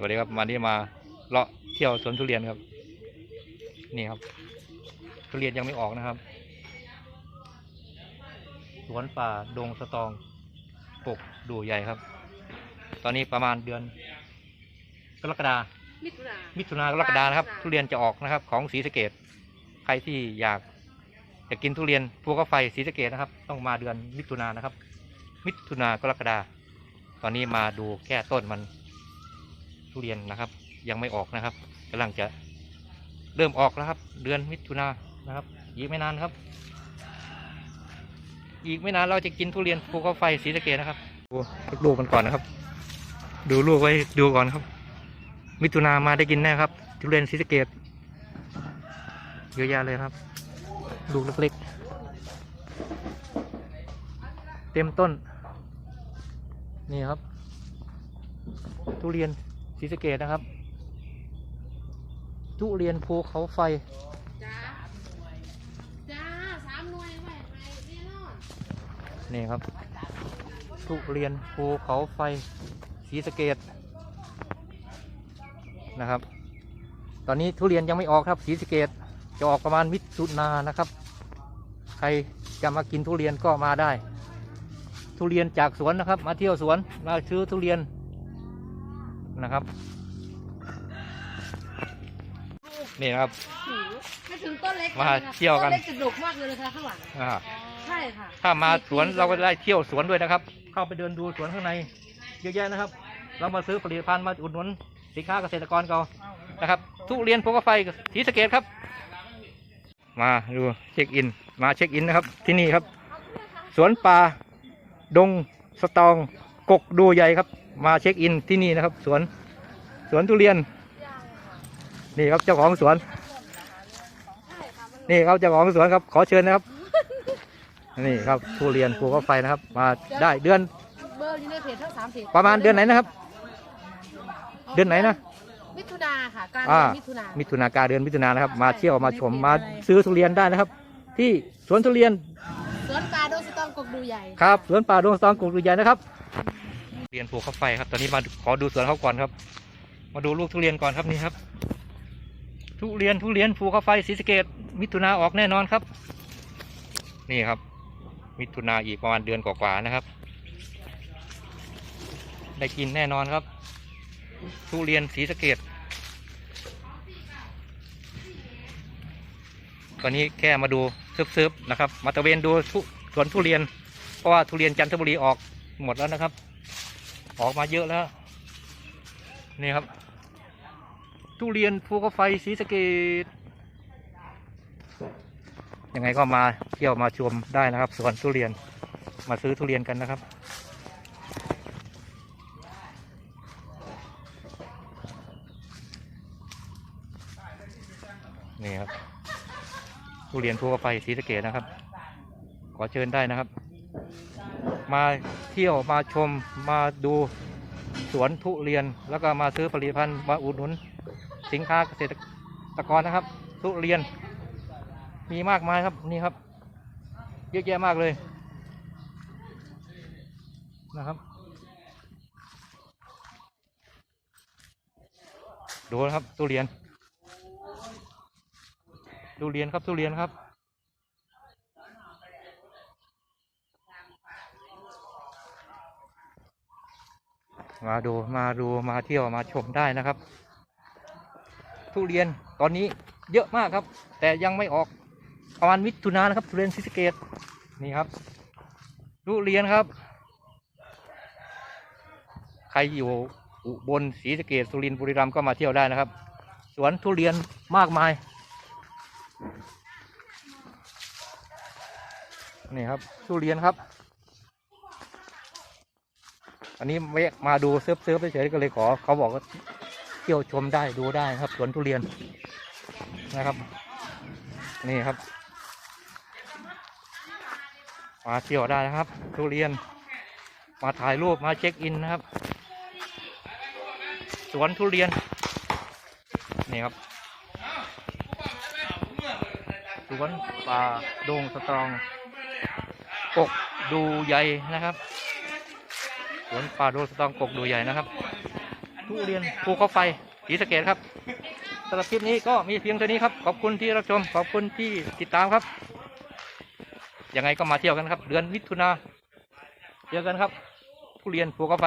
สวัสดีครับมานี่มาเลาะเที่ยวสวนทุเรียนครับ นี่ครับ ทุเรียนยังไม่ออกนะครับ สวนป่าดงสตองปกดูใหญ่ครับ ตอนนี้ประมาณเดือน กรกฎามิถุนามิถุนากรกฎานะครับมิถุนาทุเรียนจะออกนะครับ ของศรีสะเกดใครที่อยากจะกินทุเรียนภูเขาไฟศรีสะเกดนะครับ ต้องมาเดือนมิถุนายนนะครับ มิถุนากรกฎาตอนนี้มาดูแค่ต้นมัน ทุเรียนนะครับ ยังไม่ออกนะครับกำลังจะเริ่มออกแล้วครับ เดือนมิถุนายนนะครับอีกไม่นานครับ อีกไม่นานเราจะกินทุเรียนภูเขาไฟศรีสะเกดนะครับดูลูกมันก่อนนะครับ ดูลูกไว้ดูก่อนครับ มิถุนามาได้กินแน่ครับ ทุเรียนศรีสะเกดเยอะแยะเลยครับ ลูกเล็กๆเต็มต้น นี่ครับ ทุเรียน ศรีสะเกดนะครับ ทุเรียนภูเขาไฟ จ้าจ้าสามหน่วยไว้ไว้แน่นอนนี่ครับ ทุเรียนภูเขาไฟศรีสะเกดนะครับ ตอนนี้ทุเรียนยังไม่ออกครับศรีสะเกดจะออกประมาณมิถุนายนนะครับ ใครจะมากินทุเรียนก็มาได้ ทุเรียนจากสวนนะครับ มาเที่ยวสวนมาซื้อทุเรียน นะครับ นี่นะครับหือไม่ถึงต้นเล็กมาลค่ะเที่ยวกัน ต้นเล็กจะดกมากเลยนะคะข้างหลังอ่าใช่ค่ะถ้ามาสวนเราก็ได้เที่ยวสวนด้วยนะครับ เข้าไปเดินดูสวนข้างในเยอะแยะนะครับ เรามาซื้อผลิตภัณฑ์มาอุดหนุนสินค้าเกษตรกรเรานะครับทุเรียนภูเขาไฟศรีสะเกดครับ มาดูเช็คอิน มาเช็คอินนะครับ ที่นี่ครับ สวนป่าดงสตองกกดูใหญ่ครับ มาเช็คอินที่นี่นะครับ สวนสวนทุเรียน นี่ครับเจ้าของสวน นี่ครับเจ้าของสวนครับ ขอเชิญนะครับ นี่ครับทุเรียนภูเขาไฟนะครับ มาได้เดือนเบอร์อยู่ในเพจทั้งสามเพจประมาณเดือนไหนนะครับ เดือนไหนนะมิถุนาค่ะกลางอ่าเดือนมิถุนามิถุนากาเดือนมิถุนานะครับ มาเที่ยวมาชมมาซื้อทุเรียนได้นะครับ ที่สวนทุเรียนสวนปลาโดนสตองกกดูใหญ่ครับสวนป่าดงสตองกรุงใหญ่นะครับ เรียนภูเข้าไฟครับ ตอนนี้มาขอดูสวนเขาก่อนครับ มาดูลูกทุเรียนก่อนครับนี่ครับ ทุเรียนทุเรียนภูเข้าไฟศรีสเกดมิถุนาออกแน่นอนครับ นี่ครับ มิถุนาอีกประมาณเดือนกว่าๆนะครับ ได้กินแน่นอนครับ ทุเรียนศรีสเกดตอนนี้แค่มาดูซึบๆนะครับ มาตะเวนดูสวนทุเรียน เพราะว่าทุเรียนจันทบุรีออกหมดแล้วนะครับ ออกมาเยอะแล้ว นี่ครับ ทุเรียนภูเขาไฟศรีสเกดยังไงก็มาเที่ยวมาชมได้นะครับสวนทุเรียนมาซื้อทุเรียนกันนะครับ นี่ครับทุเรียนภูเขาไฟศรีสเกดนะครับ ขอเชิญได้นะครับ มาเที่ยวมาชมมาดูสวนทุเรียน แล้วก็มาซื้อผลิตภัณฑ์มาอุดหนุน สินค้าเกษตรกรนะครับ ทุเรียน มีมากมายครับนี่ครับ เยอะแยะมากเลยนะครับดูนะครับทุเรียนทุเรียนครับทุเรียนครับ มาดูมาดูมาเที่ยวมาชมได้นะครับ ทุเรียนตอนนี้เยอะมากครับ แต่ยังไม่ออกประมาณมิถุนานะครับทุเรียนซิสเกตนี่ครับทุเรียนครับ ใครอยู่อุบลศรีสะเกดสุรินทร์บุรีรัมย์ก็มาเที่ยวได้นะครับ สวนทุเรียนมากมายนี่ครับทุเรียนครับ อันนี้แวะมาดูเซิร์ฟเซิร์ฟเฉยๆก็เลยขอ เขาบอกว่าเที่ยวชมได้ดูได้ครับสวนทุเรียนนะครับ นี่ครับ มาเที่ยวได้นะครับ ทุเรียน มาถ่ายรูปมาเช็คอินนะครับ สวนทุเรียน นี่ครับสวนป่าดงสตรองกกดูใหญ่นะครับ สวนป่าดงสตรองกกดูใหญ่นะครับ ทุเรียนภูเขาไฟศรีสะเกดครับสำหรับคลิปนี้ก็มีเพียงเท่านี้ครับ ขอบคุณที่รับชม ขอบคุณที่ติดตามครับ ยังไงก็มาเที่ยวกันครับ เดือนมิถุนาเจอกันครับ ทุเรียนภูเขาไฟ